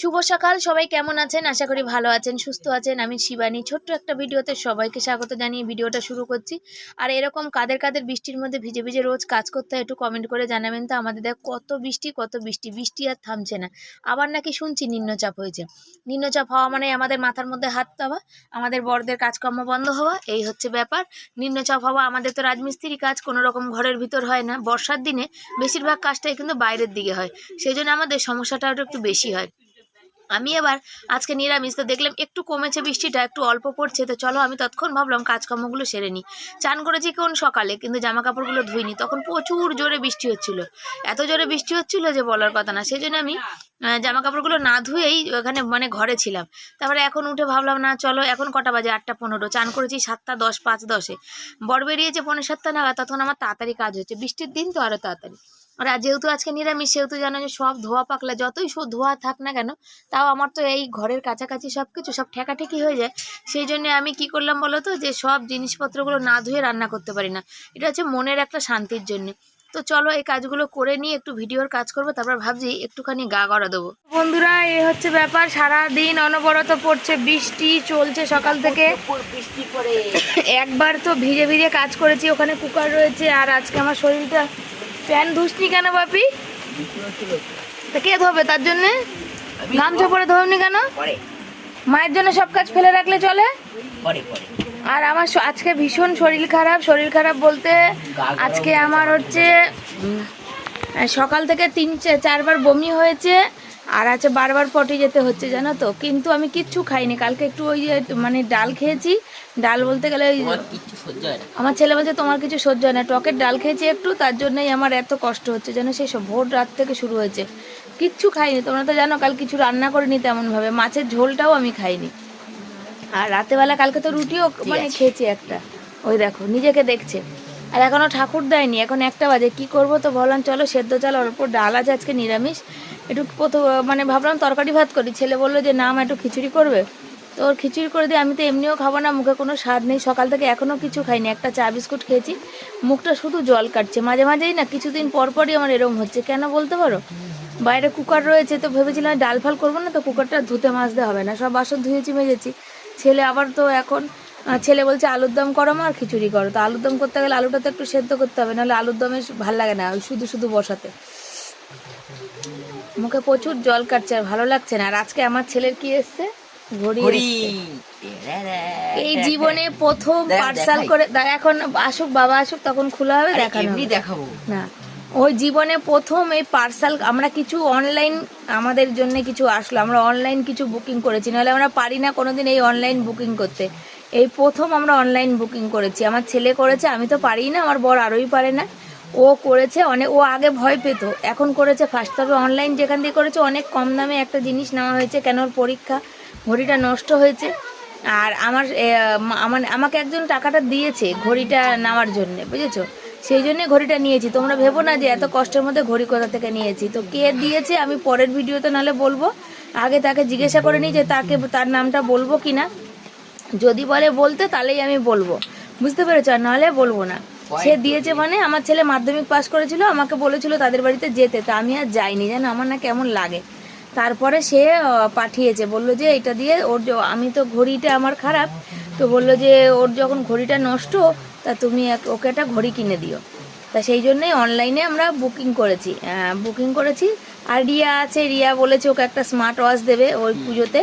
শুভ সকাল, সবাই কেমন আছেন? আশা করি ভালো আছেন, সুস্থ আছেন। আমি শিবানী। ছোট্ট একটা ভিডিওতে সবাইকে স্বাগত জানিয়ে ভিডিওটা শুরু করছি। আর এরকম কাদের কাদের বৃষ্টির মধ্যে ভিজে ভিজে রোজ কাজ করতে হয় একটু কমেন্ট করে জানাবেন তো। আমাদের দেখ, কত বৃষ্টি কত বৃষ্টি। বৃষ্টি আর থামছে না। আবার নাকি শুনছি নিম্নচাপ হয়েছে। নিম্নচাপ হওয়া মানে আমাদের মাথার মধ্যে হাত দেওয়া আমাদের বড়দের কাজকর্ম বন্ধ হওয়া, এই হচ্ছে ব্যাপার। নিম্নচাপ হওয়া আমাদের তো রাজমিস্ত্রি কাজ, কোনো রকম ঘরের ভিতর হয় না। বর্ষার দিনে বেশিরভাগ কাজটাই কিন্তু বাইরের দিকে হয়। সেই জন্য আমাদের সমস্যাটা একটু বেশি হয়। আমি এবার আজকে নিরামিষ, তো দেখলাম একটু কমেছে বৃষ্টিটা, একটু অল্প পড়ছে, তো চলো আমি তৎক্ষণ ভাবলাম কাজকর্মগুলো সেরে নিই। চান করেছি কোন সকালে, কিন্তু জামা কাপড়গুলো ধুইনি, তখন প্রচুর জোরে বৃষ্টি হচ্ছিল। এত জোরে বৃষ্টি হচ্ছিল যে বলার কথা না সেই জন্য আমি জামা কাপড়গুলো না ধুয়েই ওখানে মানে ঘরে ছিলাম। তারপরে এখন উঠে ভাবলাম, না চলো এখন কটা বাজে? আটটা পনেরো, চান করেছি সাতটা দশ, পাঁচ দশে। বড় বেরিয়েছে পনেরো সাতটা নাগাদ, তখন আমার তাড়াতাড়ি কাজ হচ্ছে, বৃষ্টির দিন তো আরও তাড়াতাড়ি। আর যেহেতু আজকে নিরামিষ, সেহেতু জানো যে সব ধোয়া পাকলা, যতই সব ধোয়া থাক না কেন, তাও আমার তো এই ঘরের কাছাকাছি সব কিছু সব ঠেকাঠেকি হয়ে যায়। সেই জন্য আমি কি করলাম বলো তো, যে সব জিনিসপত্রগুলো না ধুয়ে রান্না করতে পারি না। এটা হচ্ছে মনের একটা শান্তির জন্য। তো চলো এই কাজগুলো করে নিয়ে একটু ভিডিওর কাজ করব, তারপর ভাবছি একটুখানি গা গড়া দেবো। বন্ধুরা এ হচ্ছে ব্যাপার সারা দিন অনবরত পড়ছে, বৃষ্টি চলছে সকাল থেকে। বৃষ্টি একবার তো ভিজে ভিজে কাজ করেছি, ওখানে কুকার রয়েছে, আর আজকে আমার শরীরটা প্যান ধুসনি কেন বাপি? তা কে ধোবে তার জন্যে? গামছা পরে ধোবনি কেন? মায়ের জন্য সব কাজ ফেলে রাখলে চলে? আর আমার আজকে ভীষণ শরীর খারাপ শরীর খারাপ বলতে আজকে আমার হচ্ছে সকাল থেকে তিন চারবার বমি হয়েছে আর আছে বারবার পটি যেতে হচ্ছে জানো তো? কিন্তু আমি কিচ্ছু খাইনি। কালকে একটু ওই যে মানে ডাল খেয়েছি ডাল বলতে গেলে আমার ছেলে বলছে তোমার কিছু সহ্য হয় না। টকের ডাল খেয়েছি একটু তার জন্যই আমার এত কষ্ট হচ্ছে যেন সেই সব ভোর রাত থেকে শুরু হয়েছে। কিচ্ছু খাইনি। তোমরা তো জানো কাল কিছু রান্না করিনি তেমনভাবে। মাছের ঝোলটাও আমি খাইনি। আর রাতেবেলা কালকে তো রুটিও মানে? খেয়েছি একটা। ওই দেখো নিজেকে দেখছে। আর এখনও ঠাকুর দেয়নি। এখন একটা বাজে। কি করব তো? ভাবলাম চলো সেদ্ধ চাল অল্প ডাল আছে আজকে নিরামিষ। একটু প্রথম মানে ভাবলাম তরকারি ভাত করি। ছেলে বলল যে না মা একটু খিচুড়ি করবে? তো ওর খিচুড়ি করে দিয়ে আমি তো এমনিও খাব না, মুখে কোনো স্বাদ নেই। সকাল থেকে এখনও কিছু খাইনি, একটা চা বিস্কুট খেয়েছি। মুখটা শুধু জল কাটছে, মাঝে মাঝেই না কিছুদিন পর পরই আমার এরকম হচ্ছে। কেন বলতে পারো? বাইরে কুকার রয়েছে, তো ভেবেছিলাম ডাল ফাল করব না, তো কুকারটা ধুতে মাজতে হবে না, সব বাসন ধুয়েছি মেজেছি ছেলে আবার তো এখন ছেলে বলছে আলুর দম করো মা আর খিচুড়ি করো। তো আলুর দম করতে গেলে আলুটা তো একটু সেদ্ধ করতে হবে, নাহলে আলুর দমে ভালো লাগে না শুধু শুধু বসাতে। মুখে প্রচুর জল কাটছে, আর ভালো লাগছে না। আর আজকে আমার ছেলের কি এসছে। এই জীবনে প্রথম পার্সাল করে এখন আসুক বাবা আসুক তখন খোলা হবে দেখানো। দেখাবো। না। ওই জীবনে প্রথম এই পার্সাল আমরা কিছু অনলাইন আমাদের জন্য কিছু আসলো। আমরা অনলাইন কিছু বুকিং করেছি। নাহলে আমরা পারি না কোনোদিন এই অনলাইন বুকিং করতে। এই প্রথম আমরা অনলাইন বুকিং করেছি। আমার ছেলে করেছে আমি তো পারি না আমার বর আরোই পারে না। ও করেছে অনেক ও আগে ভয় পেত। এখন করেছে ফার্স্ট তবে অনলাইন যেখান দিয়ে করেছে অনেক কম দামে একটা জিনিস নেওয়া হয়েছে। কেন ওর পরীক্ষা? ঘড়িটা নষ্ট হয়েছে। আর আমার এ, মা- আমার আমাকে একজন টাকাটা দিয়েছে ঘড়িটা নেওয়ার জন্য বুঝেছ? সেই জন্য ঘড়িটা নিয়েছি। তোমরা ভেবো না যে এত কষ্টের মধ্যে ঘড়ি কোথা থেকে নিয়েছি। তো কে দিয়েছে আমি পরের ভিডিওতে নাহলে বলব। আগে তাকে জিজ্ঞাসা করে নিই যে তাকে তার নামটা বলব কি না যদি বলে বলতে তাহলেই আমি বলব। বুঝতে পেরেছ? আর নাহলে বলব না। সে দিয়েছে মানে আমার ছেলে মাধ্যমিক পাশ করেছিল আমাকে বলেছিল তাদের বাড়িতে যেতে। তা আমি আর যাইনি। জানো আমার না কেমন লাগে। তারপরে সে পাঠিয়েছে। বলল যে এটা দিয়ে ওর আমি তো ঘড়িটা আমার খারাপ। তো বলল যে ওর যখন ঘড়িটা নষ্ট তা তুমি ওকে একটা ঘড়ি কিনে দিও। তা সেই জন্যই অনলাইনে আমরা বুকিং করেছি। বুকিং করেছি। আর রিয়া আছে। রিয়া বলেছে ওকে একটা স্মার্ট ওয়াচ দেবে ওই পুজোতে।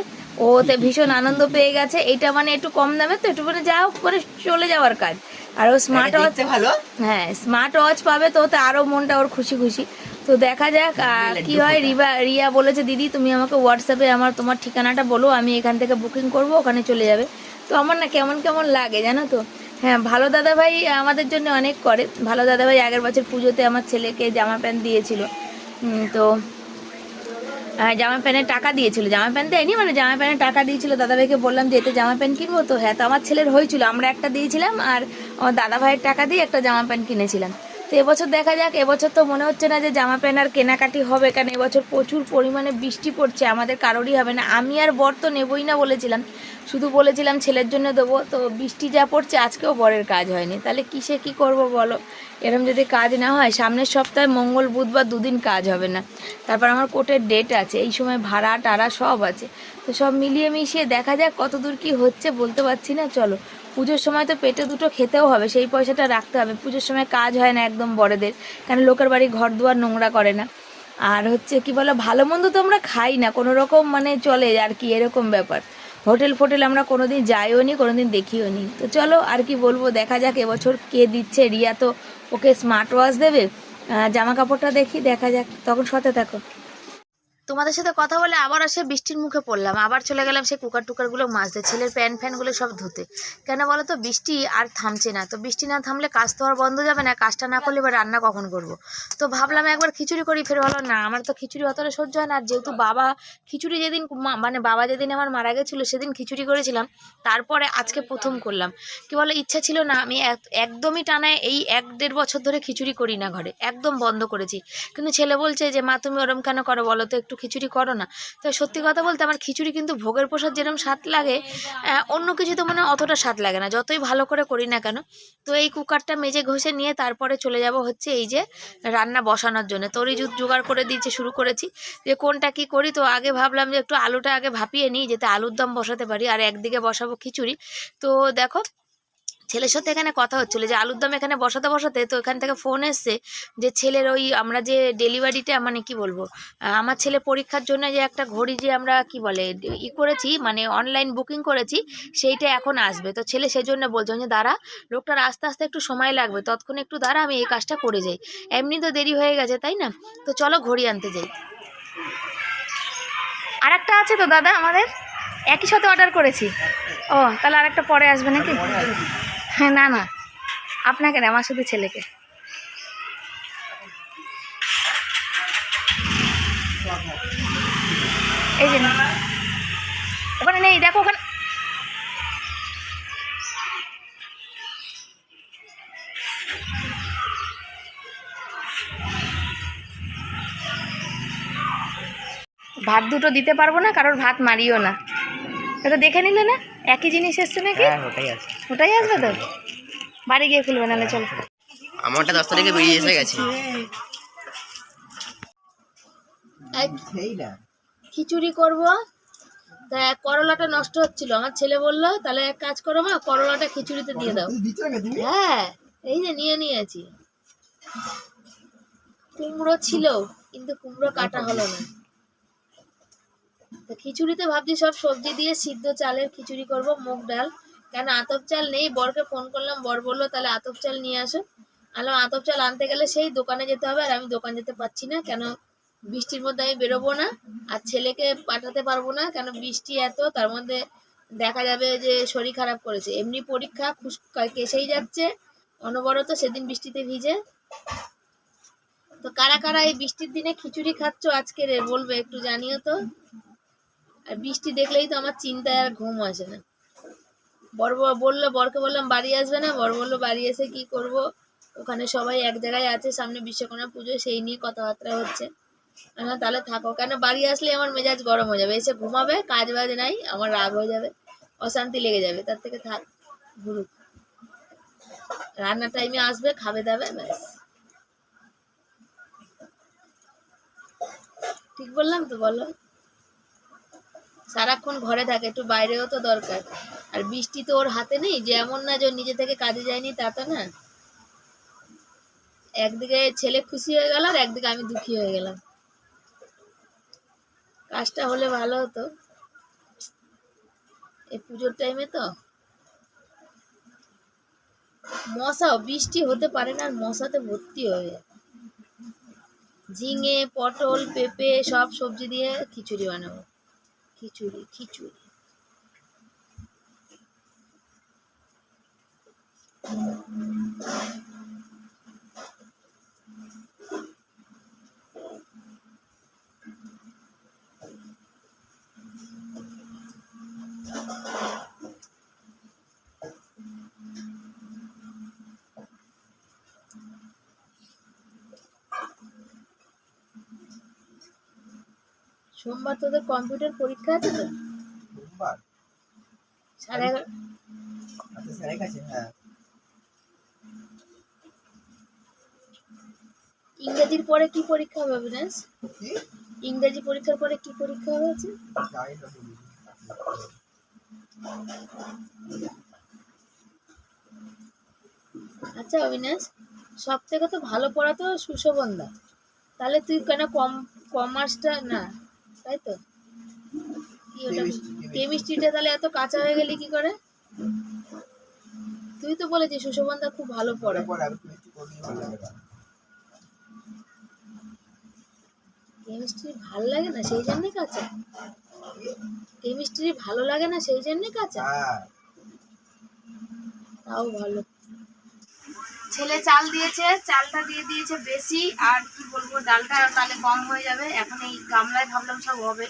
ওতে ভীষণ আনন্দ পেয়ে গেছে। এটা মানে একটু কম দামে তো একটু মানে যা হোক করে চলে যাওয়ার কাজ। আর ও স্মার্ট ওয়াচ ভালো। হ্যাঁ স্মার্ট ওয়াচ পাবে তো ওতে আরও মনটা ওর খুশি খুশি। তো দেখা যাক আহ, কি হয়? রিবা রিয়া বলেছে দিদি তুমি আমাকে হোয়াটসঅ্যাপে আমার তোমার ঠিকানাটা বলো আমি এখান থেকে বুকিং করব ওখানে চলে যাবে। তো আমার না কেমন কেমন লাগে জানো তো? হ্যাঁ ভালো দাদা ভাই আমাদের জন্য অনেক করে। ভালো দাদা ভাই আগের বছর পুজোতে আমার ছেলেকে জামা প্যান্ট দিয়েছিল। তো হ্যাঁ জামা প্যান্টের টাকা দিয়েছিল। জামা প্যান্ট দেয়নি? মানে জামা প্যান্টের টাকা দিয়েছিল। দাদাভাইকে বললাম যে এতে জামা প্যান্ট কিনবো? তো হ্যাঁ তো আমার ছেলের হয়েছিল। আমরা একটা দিয়েছিলাম আর আমার দাদা ভাইয়ের টাকা দিয়ে একটা জামা প্যান্ট কিনেছিলাম। তো এবছর দেখা যাক, এবছর তো মনে হচ্ছে না যে জামা প্যান্ট আর কেনাকাটি হবে, কারণ এবছর প্রচুর পরিমাণে বৃষ্টি পড়ছে, আমাদের কারোরই হবে না। আমি আর বর তো নেবই না বলেছিলাম, শুধু বলেছিলাম ছেলের জন্য দেবো, তো বৃষ্টি যা পড়ছে আজকেও বরের কাজ হয়নি। তাহলে কিসে কি করব বলো? এরম যদি কাজ না হয়, সামনের সপ্তাহে মঙ্গল, বুধবার দুদিন কাজ হবে না। তারপর আমার কোর্টের ডেট আছে, এই সময় ভাড়া, টাড়া সব আছে। তো সব মিলিয়ে মিশিয়ে দেখা যাক কত দূর কী হচ্ছে, বলতে পারছি না, চলো। পুজোর সময় তো পেটে দুটো খেতেও হবে, সেই পয়সাটা রাখতে হবে। পুজোর সময় কাজ হয় না একদম বড়দের কারণ লোকের বাড়ি ঘর দুয়ার নোংরা করে না। আর হচ্ছে কি বলো, ভালো মন্দ তো আমরা খাই না, কোনো রকম মানে চলে আর কি, এরকম ব্যাপার। হোটেল ফোটেল আমরা কোনোদিন যাইও নি, কোনোদিন দেখিও নি। তো চলো আর কি বলব, দেখা যাক এবছর কে দিচ্ছে। রিয়া তো ওকে স্মার্ট ওয়াচ দেবে জামা কাপড়টা দেখি, দেখা যাক, তখন সাথে থাকো। তোমাদের সাথে কথা বলে আবার আসে বৃষ্টির মুখে পড়লাম। আবার চলে গেলাম সেই কুকার টুকারগুলো মাজতে, ছেলের প্যান ফ্যানগুলো সব ধুতে। কেন বলো তো, বৃষ্টি আর থামছে না। তো বৃষ্টি না থামলে কাজ তো আর বন্ধ যাবে না, কাজটা না করলে এবার রান্না কখন করব? তো ভাবলাম একবার খিচুড়ি করি, ফের ভালো না, আমার তো খিচুড়ি অতটা সহ্য হয় না। আর যেহেতু বাবা খিচুড়ি যেদিন মানে বাবা যেদিন আমার মারা গেছিল, সেদিন খিচুড়ি করেছিলাম। তারপরে আজকে প্রথম করলাম। কি বলো, ইচ্ছা ছিল না, আমি এক- একদমই টানায় এই এক দেড় বছর ধরে খিচুড়ি করি না ঘরে। একদম বন্ধ করেছি। কিন্তু ছেলে বলছে যে, মা, তুমি ওরম কেন করো বলো তো, একটু খিচুড়ি করো না। তো সত্যি কথা বলতে আমার খিচুড়ি কিন্তু ভোগের প্রসাদ যেরকম স্বাদ লাগে অন্য কিছু তো মানে অতটা স্বাদ লাগে না। যতই ভালো করে করি না কেন, তো এই কুকারটা মেজে ঘষে নিয়ে তারপরে চলে যাব হচ্ছে এই যে রান্না বসানোর জন্য। তরি জু- জোগাড় করে দিয়েছে, শুরু করেছি। যে কোনটা কি করি, তো আগে ভাবলাম যে একটু আলুটা আগে ভাপিয়ে নিই, যাতে আলুর দম বসাতে পারি, আর একদিকে বসাবো খিচুড়ি। তো দেখো ছেলের সাথে এখানে কথা হচ্ছিল যে আলুর দম এখানে বসাতে বসাতে তো এখান থেকে ফোন এসছে যে ছেলের ওই আমরা যে ডেলিভারিটা মানে কি বলব আমার ছেলে পরীক্ষার জন্য যে একটা ঘড়ি যে আমরা কি বলে, ই করেছি মানে অনলাইন বুকিং করেছি, সেইটা এখন আসবে। তো ছেলে সেই জন্য বলছে যে দাঁড়া, লোকটার আস্তে আস্তে একটু সময় লাগবে, ততক্ষণ একটু দাঁড়া, আমি এই কাজটা করে যাই। এমনি তো দেরি হয়ে গেছে, তাই না? তো চলো ঘড়ি আনতে যাই। আর একটা আছে তো দাদা আমাদের? একই সাথে অর্ডার করেছি। ও, তাহলে আরেকটা পরে আসবে নাকি? না না। আপনাকে না, আমার শুধু ছেলেকে। এই যে ওখানে নেই, দেখো ওখানে। ভাত দুটো দিতে পারব না, কারোর ভাত মারিও না। এটা দেখে নিলে না? একই জিনিস এসছে নাকি? হ্যাঁ ওটাই আছে। ওটাই আসবে তো? বাড়ি গিয়ে খুলবে নাহলে চলো। আমারটা দশ তারিখে বেরিয়ে এসে গেছে। খিচুড়ি করব। তা করলাটা নষ্ট হচ্ছিল। আমার ছেলে বলল তাহলে এক কাজ করো মা করলাটা খিচুড়িতে দিয়ে দাও। হ্যাঁ এই যে নিয়ে নিয়েছি। কুমড়ো ছিল কিন্তু কুমড়ো কাটা হলো না। তো খিচুড়িতে ভাবছি সব সবজি দিয়ে সিদ্ধ চালের খিচুড়ি করব মুগ ডাল। কেন আতপ চাল নেই? বরকে ফোন করলাম, বর বলল, তাহলে আতপ চাল নিয়ে আসো। আলো, আতপ চাল আনতে গেলে সেই দোকানে যেতে হবে, আর আমি দোকান যেতে পারছি না। কেন বৃষ্টির মধ্যে আমি বেরোবো না? আর ছেলেকে পাঠাতে পারব না? কেন বৃষ্টি এত? তার মধ্যে দেখা যাবে যে শরীর খারাপ করেছে। এমনি পরীক্ষা কেসেই যাচ্ছে। অনবরত সেদিন বৃষ্টিতে ভিজে। তো কারা কারা এই বৃষ্টির দিনে খিচুড়ি খাচ্ছ আজকে রে বলবে, একটু জানিও তো। আর বৃষ্টি দেখলেই তো আমার চিন্তায় আর ঘুম আসে না। বর বলল বরকে বললাম বাড়ি আসবে না? বর বলল বাড়ি এসে কি করব? ওখানে সবাই এক জায়গায় আছে সামনে বিশ্বকর্মা পুজো সেই নিয়ে কথাবার্তা হচ্ছে। বললাম, তাহলে থাকো। কেন? বাড়ি আসলে আমার মেজাজ গরম হয়ে যাবে। এসে ঘুমাবে কাজ বাজ নাই আমার রাগ হয়ে যাবে অশান্তি লেগে যাবে। তার থেকে থাক ঘুরুক। রান্নার টাইমে আসবে খাবে দাবে ব্যাস। ঠিক বললাম তো বলো। সারাক্ষণ ঘরে থাকে, একটু বাইরেও তো দরকার। আর বৃষ্টি তো ওর হাতে নেই, যে এমন না যে নিজে থেকে কাজে যায়নি তা তো না। একদিকে ছেলে খুশি হয়ে গেল আর একদিকে আমি দুঃখী হয়ে গেলাম। কাজটা হলে ভালো হতো। এই পুজোর টাইমে তো। মশাও, বৃষ্টি হতে পারে না আর মশাতে ভর্তি হয়ে। যায় ঝিঙে, পটল, পেঁপে, সব সবজি দিয়ে খিচুড়ি বানাবো। খিচুড়ি খিচুড়ি Thank you. সোমবার তোদের কম্পিউটার পরীক্ষা আছে তো? সোমবার? সাড়ে এগারো আচ্ছা কাছে হ্যাঁ। ইংরেজির পরে কি পরীক্ষা হবে অবিনাশ? ইংরেজি পরীক্ষার পরে কি পরীক্ষা হবে আছে আচ্ছা অবিনাশ সব থেকে তো ভালো পড়া তো সুশোভনদা তাহলে তুই কেন কম কমার্সটা না তাই তো কি ওটা। কেমিস্ট্রিটা তাহলে এত কাঁচা হয়ে গেলি কি করে? তুই তো বলেছিস সুশোভনদা খুব ভালো পড়ে। কেমিস্ট্রি ভালো লাগে না সেই জন্যই কাঁচা। কেমিস্ট্রি ভালো লাগে না সেই জন্যই কাঁচা। তাও ভালো। ছেলে চাল দিয়েছে, চালটা দিয়ে দিয়েছে বেশি, আর কি বলব, ডালটা তাহলে কম হয়ে যাবে। এখন এই গামলায় ভাবলাম সব হবে।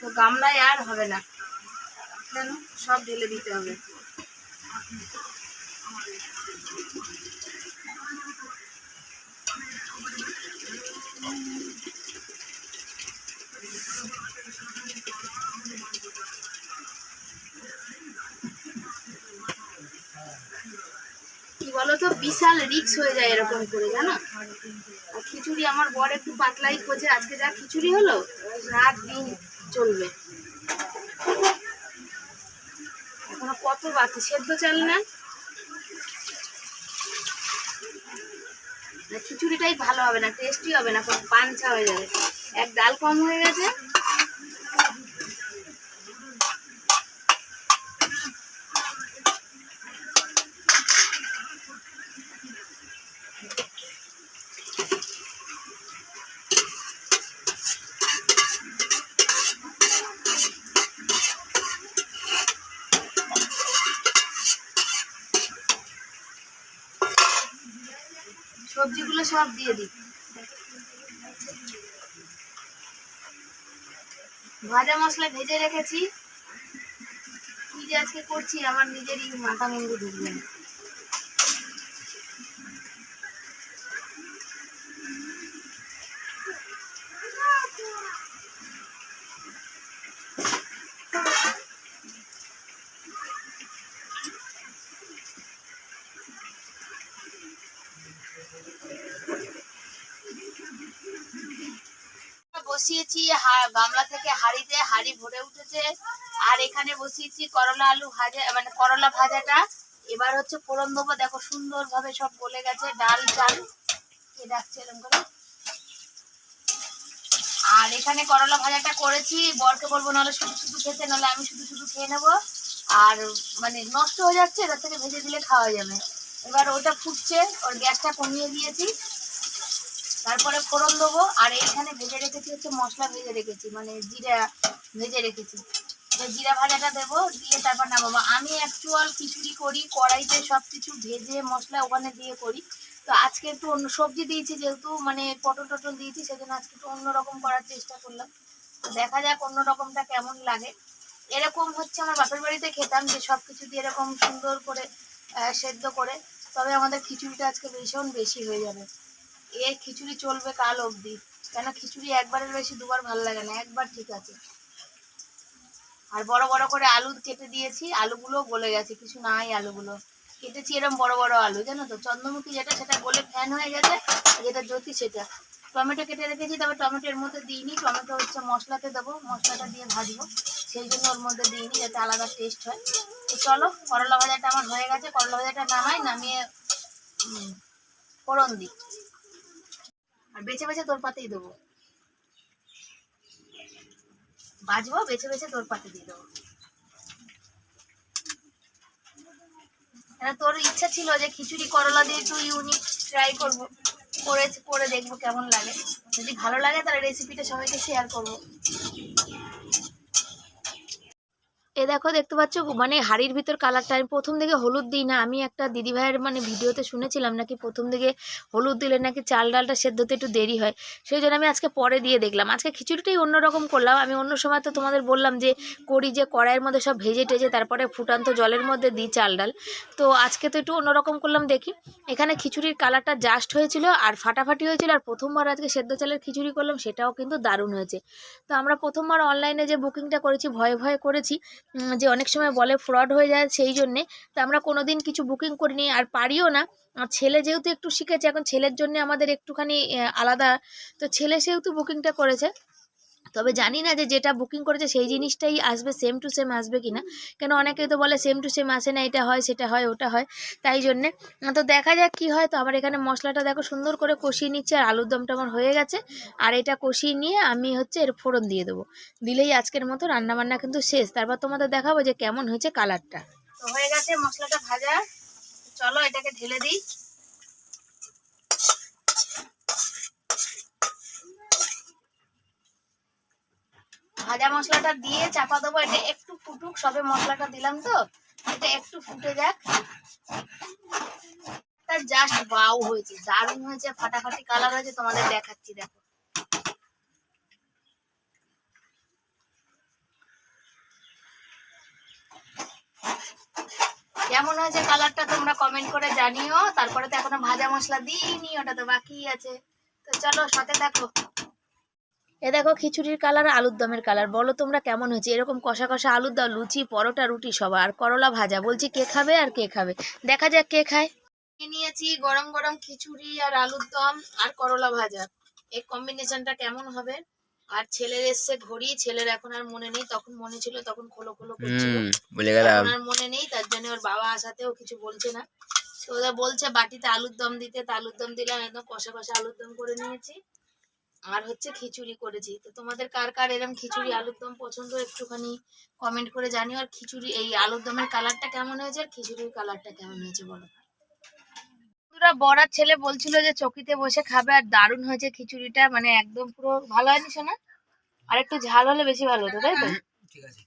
তো গামলায় আর হবে না। কেন? সব ঢেলে দিতে হবে। বলতো বিশাল রিক্স হয়ে যায় এরকম করে, জানো? আর খিচুড়ি আমার বর একটু পাতলাই খোঁজে, আজকে যা খিচুড়ি হলো, রাত দিন চলবে। এখনও কত বাকি? সেদ্ধ চাল না? খিচুড়িটাই ভালো হবে না টেস্টি হবে না খুব পানচা হয়ে যাবে। এক ডাল কম হয়ে গেছে। সবজিগুলো সব দিয়ে দিই। ভাজা মশলা ভেজে রেখেছি। কি যে আজকে করছি, আমার নিজেরই মাথা মুন্ডু ঢুকবে না। গামলা থেকে হাঁড়িতে হাঁড়ি ভরে উঠেছে। আর এখানে বসিয়েছি করলা আলু ভাজা মানে করলা ভাজাটা। এবার হচ্ছে ফোড়ন দেবো। দেখো সুন্দর ভাবে সব গলে গেছে, ডাল চাল। কে ডাকছে এরকম করে? আর এখানে করলা ভাজাটা করেছি। বরকে বলব, নাহলে শুধু শুধু খেতে, নাহলে আমি শুধু শুধু খেয়ে নেব। আর মানে নষ্ট হয়ে যাচ্ছে, এটার থেকে ভেজে দিলে খাওয়া যাবে। এবার ওটা ফুটছে, ওর গ্যাসটা কমিয়ে দিয়েছি। তারপরে ফোড়ন দেবো, আর এইখানে ভেজে রেখেছি হচ্ছে মশলা ভেজে রেখেছি মানে জিরা ভেজে রেখেছি। তো জিরা ভাজাটা দেবো, দিয়ে তারপর নামাবো। আমি অ্যাকচুয়াল খিচুড়ি করি, কড়াইতে সব কিছু ভেজে মশলা ওখানে দিয়ে করি। তো আজকে একটু অন্য সবজি দিয়েছি যেহেতু মানে পটল টটল দিয়েছি, সেজন্য আজকে একটু অন্যরকম করার চেষ্টা করলাম। তো দেখা যাক অন্য রকমটা কেমন লাগে। এরকম হচ্ছে আমার বাপের বাড়িতে খেতাম, যে সব কিছু দিয়ে এরকম সুন্দর করে সেদ্ধ করে। তবে আমাদের খিচুড়িটা আজকে ভীষণ বেশি হয়ে যাবে। এ খিচুড়ি চলবে কাল অবধি। কেন খিচুড়ি একবারের বেশি, দুবার ভালো লাগে না। একবার ঠিক আছে। আর বড় বড় করে আলু কেটে দিয়েছি আলুগুলো গলে গেছে। কিছু নাই আলুগুলো। কেটেছি এরকম বড় বড় আলু, জানো তো? চন্দ্রমুখী যেটা, সেটা গলে ফ্যান হয়ে গেছে। যেটা জ্যোতি, সেটা। টমেটো কেটে রেখেছি, তবে টমেটোর মধ্যে দিইনি। টমেটো হচ্ছে মশলাতে দেবো, মশলাটা দিয়ে ভাজবো। সেই জন্য ওর মধ্যে দিইনি, যাতে আলাদা টেস্ট হয়। তো চলো, করলা ভাজাটা আমার হয়ে গেছে। করলা ভাজাটা নামাই নামিয়ে ফোড়ন দিই। আর বেছে বেছে তোর পাতেই দেবো। বাজবো, বেছে বেছে তোর পাতে দিয়ে দেবো। কেন, তোর ইচ্ছা ছিল যে খিচুড়ি, করলা দিয়ে একটু ইউনিক ট্রাই করব। করে করে দেখব কেমন লাগে। যদি ভালো লাগে তাহলে রেসিপিটা সবাইকে শেয়ার করব। এ দেখো দেখতে পাচ্ছ মানে হাড়ির ভিতর কালারটা, আমি প্রথম দিকে হলুদ দিই না, আমি একটা দিদিভাইয়ের মানে ভিডিওতে শুনেছিলাম নাকি প্রথম দিকে হলুদ দিলে নাকি চাল ডালটা সেদ্ধ হতে একটু দেরি হয়, সেই জন্য আমি আজকে পরে দিয়ে দেখলাম। আজকে খিচুড়িটাই অন্যরকম করলাম, আমি অন্য সময় তো তোমাদের বললাম যে করি যে কড়াইয়ের মধ্যে সব ভেজে টেজে, তারপরে ফুটান্ত জলের মধ্যে দিই চাল ডাল। তো আজকে তো একটু অন্যরকম করলাম, দেখি। এখানে খিচুড়ির কালারটা জাস্ট হয়েছিল আর ফাটাফাটি হয়েছিল, আর প্রথমবার আজকে সেদ্ধ চালের খিচুড়ি করলাম, সেটাও কিন্তু দারুণ হয়েছে। তো আমরা প্রথমবার অনলাইনে যে বুকিংটা করেছি, ভয়ে ভয়ে করেছি যে অনেক সময় বলে ফ্রড হয়ে যায় সেই জন্যে। তো আমরা কোনো দিন কিছু বুকিং করিনি, আর পারিও না। ছেলে যেহেতু একটু শিখেছে, এখন ছেলের জন্য আমাদের একটুখানি আলাদা। তো ছেলে সেহেতু বুকিংটা করেছে। তবে জানি না যে যেটা বুকিং করেছে সেই জিনিসটাই আসবে সেম টু সেম আসবে কি না কেন অনেকেই তো বলে সেম টু সেম আসে না, এটা হয়, সেটা হয়, ওটা হয়, তাই জন্যে। তো দেখা যাক কি হয়, তো আবার এখানে মশলাটা দেখো সুন্দর করে কষিয়ে নিচ্ছে, আর আলুর দমটা আমার হয়ে গেছে। আর এটা কষিয়ে নিয়ে আমি হচ্ছে এর ফোড়ন দিয়ে দেবো। দিলেই আজকের মতো রান্নাবান্না কিন্তু শেষ। তারপর তোমাদের দেখাবো যে কেমন হয়েছে কালারটা তো হয়ে গেছে মশলাটা ভাজা। চলো এটাকে ঢেলে দিই। ভাজা মশলাটা দিয়ে চাপা দেবো, এটা একটু ফুটুক, সবে মশলাটা দিলাম তো, এটা একটু ফুটে যাক। জাস্ট বাউ হয়েছে, দারুণ হয়েছে, ফাটাফাটি কালার হয়েছে, তোমাদের দেখাচ্ছি, দেখো। কেমন হয়েছে কালারটা তোমরা কমেন্ট করে জানিও, তারপরে তো এখনও ভাজা মশলা দিইনি, ওটা তো বাকি আছে। তো চলো, সাথে দেখো এ দেখো খিচুড়ির কালার আলুর দমের কালার। বলো তোমরা কেমন হয়েছে? এরকম কষা কষা আলুর দম লুচি পরোটা রুটি সবার আর করলা ভাজা। বলছি কে খাবে আর কে খাবে? দেখা যাক কে খায়। নিয়ে নিয়েছি গরম গরম খিচুড়ি আর আলুর দম আর করলা ভাজা। এই কম্বিনেশনটা কেমন হবে? আর ছেলের এসছে ঘড়ি ছেলের এখন আর মনে নেই তখন মনে ছিল তখন খোলো খোলো করছিল। হুম বলে গেলাম। আর মনে নেই তার জন্য ওর বাবা আসাতেও কিছু বলছে না। তো ওরা বলছে বাটিতে আলুর দম দিতে তা আলুর দম দিলাম একদম কষা কষা আলুর দম করে নিয়েছি। আর হচ্ছে খিচুড়ি করেছি তো তোমাদের কার কার এরকম খিচুড়ি আলুর দম পছন্দ একটুখানি কমেন্ট করে জানিও। আর খিচুড়ি এই আলুর দমের কালারটা কেমন হয়েছে আর খিচুড়ির কালারটা কেমন হয়েছে বলো? বন্ধুরা বড়ার ছেলে বলছিল যে চকিতে বসে খাবে আর দারুণ হয়েছে খিচুড়িটা। মানে একদম পুরো ভালো হয়নি শোনা আর একটু ঝাল হলে বেশি ভালো হতো তাই তো? ঠিক আছে।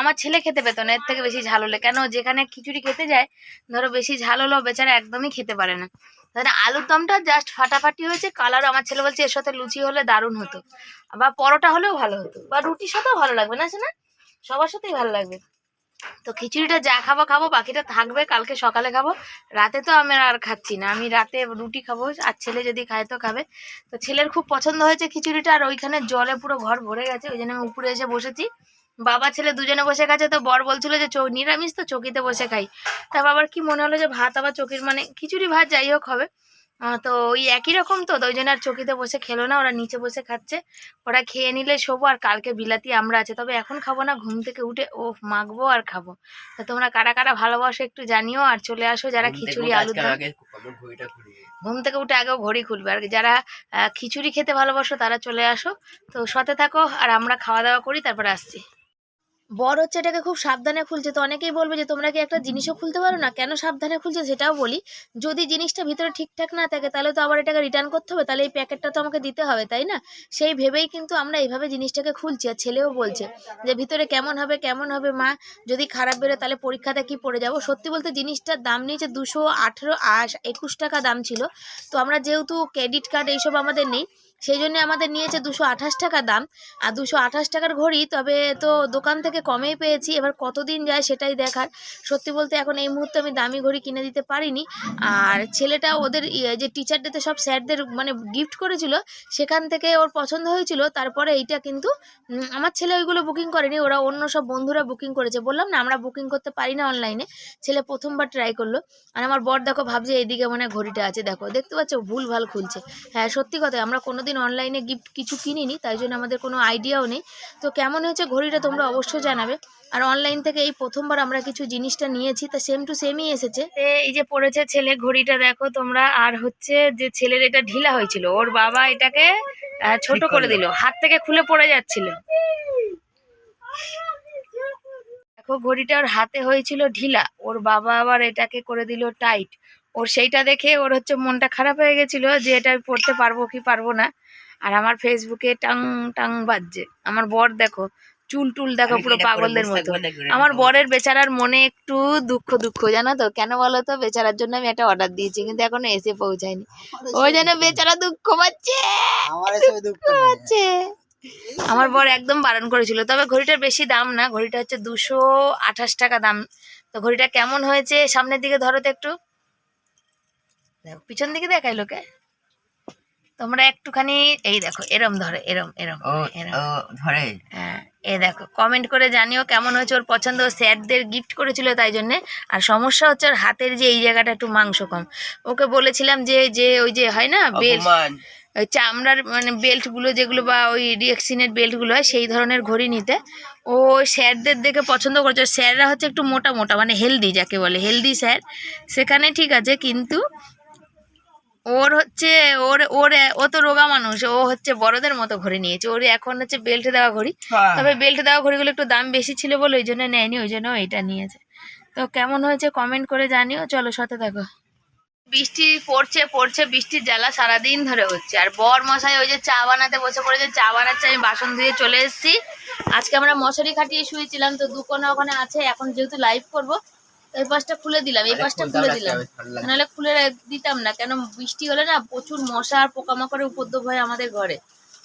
আমার ছেলে খেতে পেতো না এর থেকে বেশি ঝাল হলে। কেন? যেখানে খিচুড়ি খেতে যায় ধরো বেশি ঝাল হলেও বেচারা একদমই খেতে পারে না। তাহলে আলুর দমটা জাস্ট ফাটাফাটি হয়েছে কালার আমার ছেলে বলছে এর সাথে লুচি হলে দারুণ হতো। বা পরোটা হলেও ভালো হতো, বা রুটির সাথেও ভালো লাগবে, না না সবার সাথেই ভালো লাগবে। তো খিচুড়িটা যা খাব খাব, বাকিটা থাকবে, কালকে সকালে খাব। রাতে তো আমি আর খাচ্ছি না, আমি রাতে রুটি খাব, আর ছেলে যদি খায় তো খাবে। তো ছেলের খুব পছন্দ হয়েছে খিচুড়িটা, আর ওইখানে জলে পুরো ঘর ভরে গেছে, ওই জন্য আমি উপরে এসে বসেছি। বাবা ছেলে দুজনে বসে খাচ্ছে তো বর বলছিল যে চৌ নিরামিষ তো চকিতে বসে খাই। তারপর আবার কি মনে হলো যে ভাত আবার চকির মানে খিচুড়ি ভাত যাই হোক হবে। তো ওই একই রকম তো তো ওই জন্য আর চকিতে বসে খেলো না ওরা নিচে বসে খাচ্ছে। ওরা খেয়ে নিলে শোবো আর কালকে বিলাতি আমরা আছে। তবে এখন খাব না ঘুম থেকে উঠে ও মাখবো আর খাব। তো তোমরা কারা কারা ভালোবাসো একটু জানিও আর চলে আসো যারা খিচুড়ি আলু ঘুম থেকে উঠে আগেও ঘড়ি খুলবে। আর যারা খিচুড়ি খেতে ভালোবাসো তারা চলে আসো। তো সাথে থাকো আর আমরা খাওয়া দাওয়া করি তারপর আসছি। বর হচ্ছে এটাকে খুব সাবধানে খুলছে। তো অনেকেই বলবে যে, তোমরা কি একটা জিনিসও খুলতে পারো না? কেন সাবধানে খুলছে সেটাও বলি। যদি জিনিসটা ভিতরে ঠিকঠাক না থাকে, তাহলে তো আবার এটাকে রিটার্ন করতে হবে। তাহলে এই প্যাকেটটা তো আমাকে দিতে হবে, তাই না? সেই ভেবেই কিন্তু আমরা এইভাবে জিনিসটাকে খুলছি। আর ছেলেও বলছে যে, ভিতরে কেমন হবে কেমন হবে, মা? যদি খারাপ বেরোয়, তাহলে পরীক্ষাতে কি পড়ে যাব? সত্যি বলতে জিনিসটার দাম নিয়েছে দুশো আঠেরো আশ একুশ টাকা দাম ছিল। তো আমরা যেহেতু ক্রেডিট কার্ড এইসব আমাদের নেই সেই জন্য আমাদের নিয়েছে দুশো আঠাশ টাকা দাম। আর দুশো আঠাশ টাকার ঘড়ি, তবে তো দোকান থেকে কমেই পেয়েছি। এবার কতদিন যায় সেটাই দেখার। সত্যি বলতে এখন এই মুহূর্তে আমি দামি ঘড়ি কিনে দিতে পারিনি। আর ছেলেটা ওদের যে টিচার ডেতে সব স্যারদের মানে গিফট করেছিল, সেখান থেকে ওর পছন্দ হয়েছিল। তারপরে এইটা কিন্তু আমার ছেলে ওইগুলো বুকিং করেনি। ওরা অন্য সব বন্ধুরা বুকিং করেছে। বললাম, না, আমরা বুকিং করতে পারি না অনলাইনে ছেলে প্রথমবার ট্রাই করল। আর আমার বর দেখো ভাবছে, এইদিকে মনে ঘড়িটা আছে। দেখো, দেখতে পাচ্ছ, ভুল ভালো খুলছে। হ্যাঁ সত্যি কথা, আমরা কোনোদিন অনলাইনে গিফট কিছু কিনিনি তাই জন্য আমাদের কোনো আইডিয়াও নেই। তো কেমন হয়েছে ঘড়িটা তোমরা অবশ্যই জানাবে। আর অনলাইন থেকে এই প্রথমবার আমরা কিছু জিনিসটা নিয়েছি তা সেম টু সেমই এসেছে। এই যে পড়েছে ছেলে ঘড়িটা দেখো তোমরা আর হচ্ছে যে ছেলের এটা ঢিলা হয়েছিল ওর বাবা এটাকে ছোট করে। দিল হাত থেকে খুলে পড়ে যাচ্ছিল। দেখো ঘড়িটা ওর হাতে হয়েছিল ঢিলা ওর বাবা আবার এটাকে করে দিল টাইট ওর সেইটা দেখে ওর হচ্ছে মনটা খারাপ হয়ে গেছিল যে এটা আমি পড়তে পারব কি পারব না। আর আমার ফেসবুকে টাং টাং বাজছে। আমার বর দেখো চুল টুল দেখো পুরো পাগলদের মতো। আমার বরের বেচারার মনে একটু দুঃখ দুঃখ জানো তো? কেন বলো তো? বেচারার জন্য আমি একটা অর্ডার দিয়েছি কিন্তু এখনও এসে পৌঁছায়নি। ওই জন্য বেচারা দুঃখ পাচ্ছে। আমার দুঃখ। পাচ্ছে। আমার বর একদম বারণ করেছিল। তবে ঘড়িটার বেশি দাম না ঘড়িটা হচ্ছে দুশো আঠাশ টাকা দাম। তো ঘড়িটা কেমন হয়েছে? সামনের দিকে ধরো তো একটু। দেখো, পিছন দিকে দেখাই লোকে। তোমরা একটুখানি এই দেখো এরম ধরে এরম এরম ধরে। হ্যাঁ এই দেখো কমেন্ট করে জানিও কেমন হয়েছে ওর পছন্দ। ও স্যারদের গিফট করেছিল তাই জন্যে। আর সমস্যা হচ্ছে ওর হাতের যে এই জায়গাটা একটু মাংস কম। ওকে বলেছিলাম যে যে ওই যে হয় না বেল্ট ওই চামড়ার মানে বেল্টগুলো যেগুলো বা ওই রিয়েক্সিনের বেল্টগুলো হয় সেই ধরনের ঘড়ি নিতে। ও স্যারদের দেখে পছন্দ করেছে। স্যাররা হচ্ছে একটু মোটা মোটা মানে হেলদি যাকে বলে হেলদি স্যার। সেখানে ঠিক আছে কিন্তু ওর হচ্ছে ওর ওর ও তো রোগা মানুষ ও হচ্ছে বড়দের মতো ঘড়ি নিয়েছে। ওর এখন হচ্ছে বেল্ট দেওয়া ঘড়ি। তবে বেল্ট দেওয়া ঘড়িগুলো একটু দাম বেশি ছিল বলে ওই জন্য নেয়নি ওই জন্য এটা নিয়েছে। তো কেমন হয়েছে কমেন্ট করে জানিও চলো সাথে থাকো। বৃষ্টি পড়ছে পড়ছে বৃষ্টির জ্বালা সারাদিন ধরে হচ্ছে। আর বর মশাই ওই যে চা বানাতে বসে পড়েছে চা বানাচ্ছে আমি বাসন ধুয়ে চলে এসেছি। আজকে আমরা মশারি খাটিয়ে শুয়েছিলাম তো দুকোনা ওখানে আছে এখন যেহেতু লাইভ করব এই পাশটা খুলে দিলাম এই পাশটা খুলে দিলাম। নাহলে খুলে দিতাম না কেন বৃষ্টি হলে না প্রচুর মশা আর পোকামাকড়ের উপদ্রব হয় আমাদের ঘরে।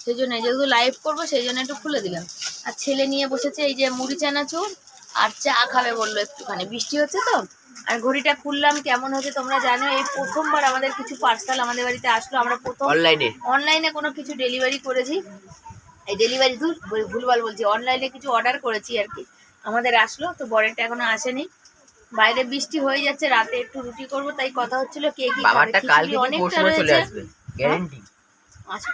সেই জন্য যেহেতু লাইভ করব সেই জন্য একটু খুলে দিলাম। আর ছেলে নিয়ে বসেছে এই যে মুড়ি চানাচুর আর চা খাবে বলল একটুখানি। বৃষ্টি হচ্ছে তো? আর ঘড়িটা খুললাম কেমন হচ্ছে তোমরা জানো? এই প্রথমবার আমাদের কিছু পার্সেল আমাদের বাড়িতে আসলো। আমরা প্রথম অনলাইনে অনলাইনে কোনো কিছু ডেলিভারি করেছি। এই ডেলিভারি দূর ভুল- ভুলভাল বলছি। অনলাইনে কিছু অর্ডার করেছি আর কি। আমাদের আসলো তো বরেরটা এখনও আসেনি। বাইরে বৃষ্টি হয়ে যাচ্ছে রাতে একটু রুটি করব তাই কথা হচ্ছিল কে কি খাবে বাবারটা কালকে অনেকটা পরশু চলে আসবে গ্যারেন্টি আচ্ছা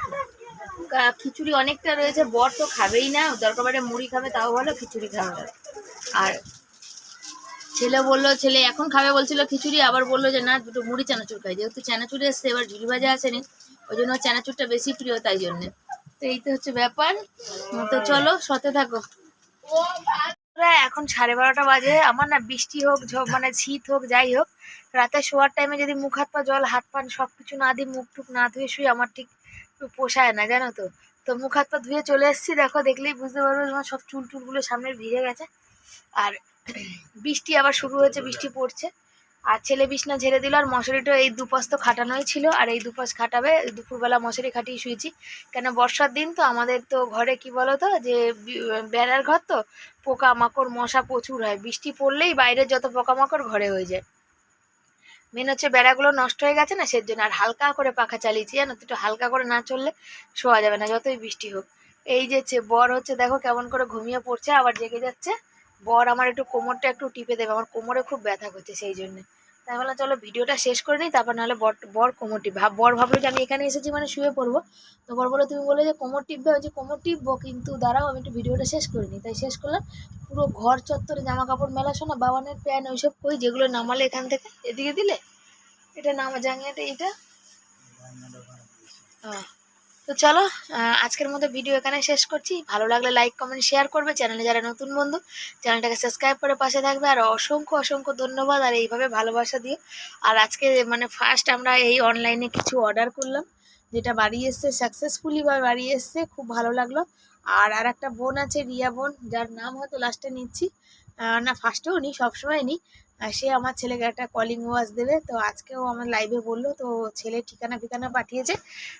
খিচুড়ি অনেকটা রয়েছে বর তো খাবেই না দরকার পড়ে মুড়ি খাবে তাও ভালো খিচুড়ি খাবে আর ছেলে বলল ছেলে এখন খাবে বলছিল খিচুড়ি আবার বলল যে না দুটো মুড়ি চানাচুর খাই। যেহেতু চানাচুর এসছে এবার ঝুড়ি ভাজা আসেনি ওই জন্য চানাচুরটা বেশি প্রিয় তাই জন্যে। তো এই তো হচ্ছে ব্যাপার। তো চলো সতে থাকো। প্রায় এখন সাড়ে বারোটা বাজে। আমার না বৃষ্টি হোক মানে শীত হোক, যাই হোক, রাতে শোয়ার টাইমে যদি মুখ হাত পা, জল, হাত পান সব কিছু না দিই, মুখ টুক না ধুয়ে শুয়ে আমার ঠিক পোষায় না, জানো তো? তো মুখ হাত পা ধুয়ে চলে এসেছি, দেখো, দেখলেই বুঝতে পারব তোমার সব চুল টুলগুলো সামনে ভিজে গেছে। আর বৃষ্টি আবার শুরু হয়েছে, বৃষ্টি পড়ছে। আর ছেলে বিছনা ঝেড়ে দিল, আর মশারিটা এই দুপাশ তো খাটানোই ছিল, আর এই দুপাশ খাটাবে, দুপুরবেলা মশারি খাটিয়ে শুয়েছি। কেন বর্ষার দিন তো আমাদের তো ঘরে কি বলো তো যে বেড়ার ঘর তো পোকা মাকড় মশা প্রচুর হয়। বৃষ্টি পড়লেই বাইরের যত পোকামাকড় ঘরে হয়ে যায়। মেন হচ্ছে বেড়াগুলো নষ্ট হয়ে গেছে না সের জন্য আর হালকা করে পাখা চালিয়েছি, জানো তো, একটু হালকা করে না চললে শোয়া যাবে না, যতই বৃষ্টি হোক। এই যে বর হচ্ছে, দেখো কেমন করে ঘুমিয়ে পড়ছে, আবার জেগে যাচ্ছে। বর আমার একটু কোমরটা একটু টিপে দেবে, আমার কোমরে খুব ব্যথা করছে সেই জন্যে। তাই বললাম চলো ভিডিওটা শেষ করে নিই তারপর নাহলে বর বর কোমর ভাব বর ভাবলো যে আমি এখানে এসেছি মানে শুয়ে পড়ব। তো বর বলো তুমি বলে যে কোমর টিপবে ওই যে কোমর টিপবো কিন্তু দাঁড়াও আমি একটু ভিডিওটা শেষ করে নিই। তাই শেষ করলাম। পুরো ঘর চত্বরে জামা কাপড় মেলা শোনা বাবানের প্যান ওইসব কই যেগুলো নামালে এখান থেকে। এদিকে দিলে? এটা নামা জাঙ্গিয়াটা এইটা? আহ, তো চলো আজকের মতো ভিডিও এখানে শেষ করছি। ভালো লাগলে লাইক কমেন্ট শেয়ার করবে। চ্যানেলে যারা নতুন বন্ধু চ্যানেলটাকে সাবস্ক্রাইব করে পাশে থাকবে। আর অসংখ্য অসংখ্য ধন্যবাদ। আর এইভাবে ভালোবাসা দিও। আর আজকে মানে ফার্স্ট আমরা এই অনলাইনে কিছু অর্ডার করলাম, যেটা বাড়ি এসছে সাকসেসফুলি বা বাড়ি এসছে। খুব ভালো লাগল। আর আর একটা বোন আছে, রিয়া বোন, যার নাম হয়তো লাস্টে নিচ্ছি। না ফার্স্টেও নিই সবসময় নিই সে আমার ছেলেকে একটা কলিং ওয়াচ দেবে। তো আজকেও আমার লাইভে বলল, তো ছেলে ঠিকানা ফিকানা পাঠিয়েছে।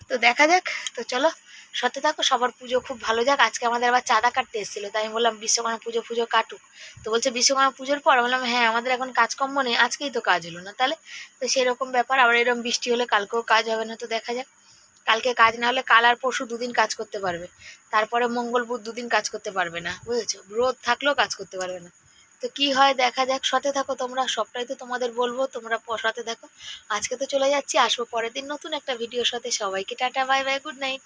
তো দেখা যাক। তো চলো সত্যি থাকো, সবার পুজো খুব ভালো যাক। আজকে আমাদের আবার চাঁদা কাটতে এসেছিল, তাই আমি বললাম, বিশ্বকর্মা পুজো পুজো কাটুক। তো বলছে, বিশ্বকর্মা পুজোর পর? বললাম হ্যাঁ আমাদের এখন কাজকর্ম নেই, আজকেই তো কাজ হলো না। তাহলে তো সেরকম ব্যাপার, আবার এরকম বৃষ্টি হলে কালকেও কাজ হবে না, তো দেখা যাক। কালকে কাজ না হলে কাল আর পরশু দুদিন কাজ করতে পারবে। তারপরে মঙ্গল বুধ দুদিন কাজ করতে পারবে না, বুঝেছ? রোদ থাকলেও কাজ করতে পারবে না। তো কি হয়, দেখা যাক সতে থাকো তোমরা, সবটাই তো তোমাদের বলব, তোমরা সাথে থাকো। আজকে তো চলে যাচ্ছি, আসব পরের দিন নতুন একটা ভিডিওর সাথে, সবাইকে tata, bye bye, good night.